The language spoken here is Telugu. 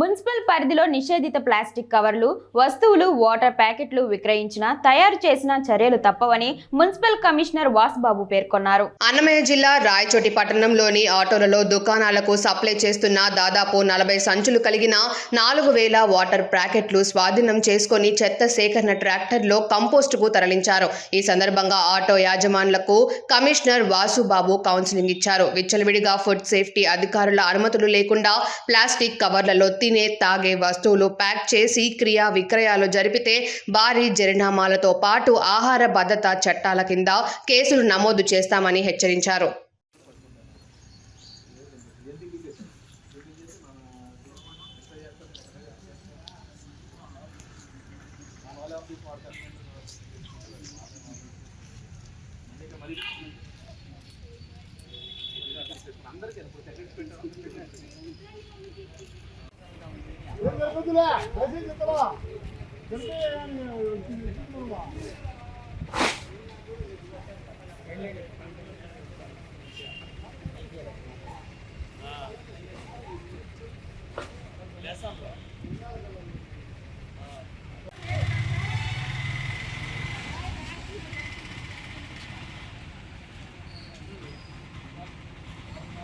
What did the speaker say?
మున్సిపల్ పరిధిలో నిషేధిత ప్లాస్టిక్ కవర్లు వస్తువులు వాటర్ ప్యాకెట్లు విక్రయించిన తయారు చేసిన చర్యలు తప్పవని మున్సిపల్ కమిషనర్ వాసుబాబు పేర్కొన్నారు. అన్నమయ్య జిల్లా రాయచోటి పట్టణంలోని ఆటోలలో దుకాణాలకు సప్లై చేస్తున్న దాదాపు నలభై సంచులు కలిగిన నాలుగు వేల వాటర్ ప్యాకెట్లు స్వాధీనం చేసుకొని చెత్త సేకరణ ట్రాక్టర్లో కంపోస్టుకు తరలించారు. ఈ సందర్భంగా ఆటో యాజమానులకు కమిషనర్ వాసుబాబు కౌన్సిలింగ్ ఇచ్చారు. విచ్చలవిడిగా ఫుడ్ సేఫ్టీ అధికారుల అనుమతులు లేకుండా ప్లాస్టిక్ కవర్లలో తినే తాగే వస్తువులు ప్యాక్ చేసి క్రియా విక్రయాలు జరిపితే భారీ జరినామాలతో పాటు ఆహార భద్రతా చట్టాల కింద కేసులు నమోదు చేస్తామని హెచ్చరించారు. అందరికీ 对，没声音，了？准备，嗯，就是直播吧。